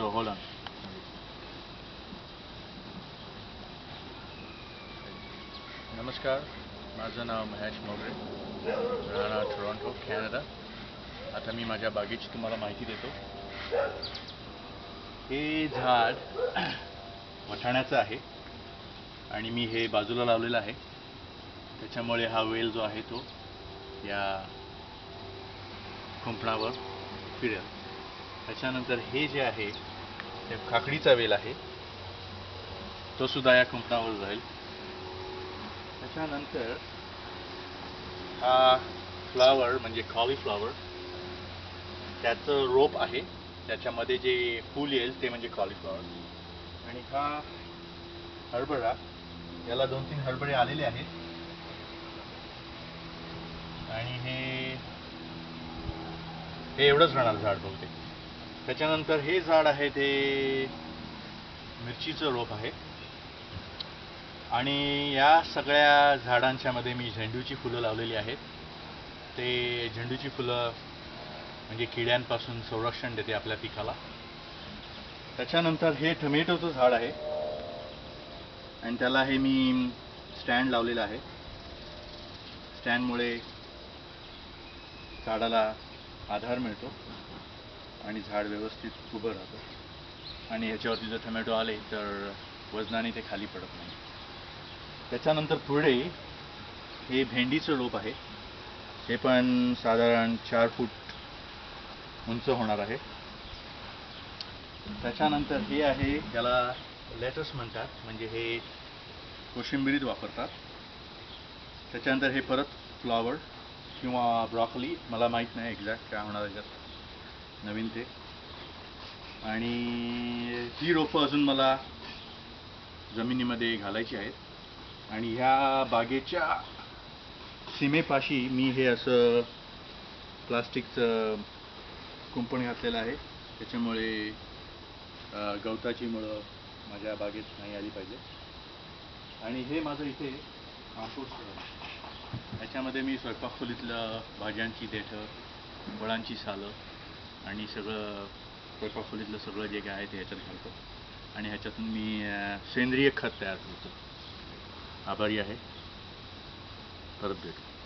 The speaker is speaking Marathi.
So Holland. नमस्कार माझं नाव महेश मोगरे राहणार टोरंटो कॅनडा आता मी माझ्या बागेची तुम्हाला माहिती देतो. हे झाड वठाण्याचं आहे आणि मी हे बाजूला लावलेलं आहे. त्याच्यामुळे हा वेल जो आहे तो या कुंपणावर फिरेल. त्याच्यानंतर हे जे आहे ते काकडीचा वेल आहे. तो सुद्धा या कुंपणावर जाईल. त्याच्यानंतर हा फ्लावर म्हणजे कॉलीफ्लावर त्याचं रोप आहे. त्याच्यामध्ये जे फूल येईल ते म्हणजे कॉलीफ्लावर आणि हा हरभरा याला दोन तीन हरभरे आलेले आहेत. आणि हे हे एवढंच राहणार झाड बहुतेक. त्याच्यानंतर हे झाड आहे ते मिरचीचं रोप आहे. आणि या सगळ्या झाडांच्यामध्ये मी झेंडूची फुलं लावलेली आहेत. ते झेंडूची फुलं म्हणजे किड्यांपासून संरक्षण देते आपल्या पिकाला. त्याच्यानंतर हे टोमॅटोचं झाड आहे. आणि त्याला हे मी स्टँड लावलेलं आहे. स्टँडमुळे झाडाला आधार मिळतो. आणि झाड व्यवस्थित उभं राहतं. आणि ह्याच्यावरती जर टोमॅटो आले तर वजनाने ते खाली पडत नाही. त्याच्यानंतर पुढे हे भेंडीचं रोप आहे. हे पण साधारण चार फूट उंच होणार आहे. त्याच्यानंतर हे आहे त्याला लेटस म्हणतात. म्हणजे हे कोशिंबिरीत वापरतात. त्याच्यानंतर हे परत फ्लॉवर किंवा ब्रॉकली मला माहीत नाही एक्झॅक्ट काय होणार याच्यात नवीन ते. आणि ही रोपं अजून मला जमिनीमध्ये घालायची आहेत. आणि ह्या बागेच्या सीमेपाशी मी हे असं प्लास्टिकचं कुंपण घातलेलं आहे. त्याच्यामुळे गवताची मुळं माझ्या बागेत नाही आली पाहिजे. आणि हे माझं इथे कंपोस्ट ह्याच्यामध्ये मी स्वयंपाक खोलीतलं भाज्यांची देठं फळांची सालं आणि सगळं स्वयंपाक सगळं जे काय आहे ते ह्याच्यात घालतो. आणि ह्याच्यातून मी सेंद्रिय खत तयार करतो. आभारी आहे. परत भेटू.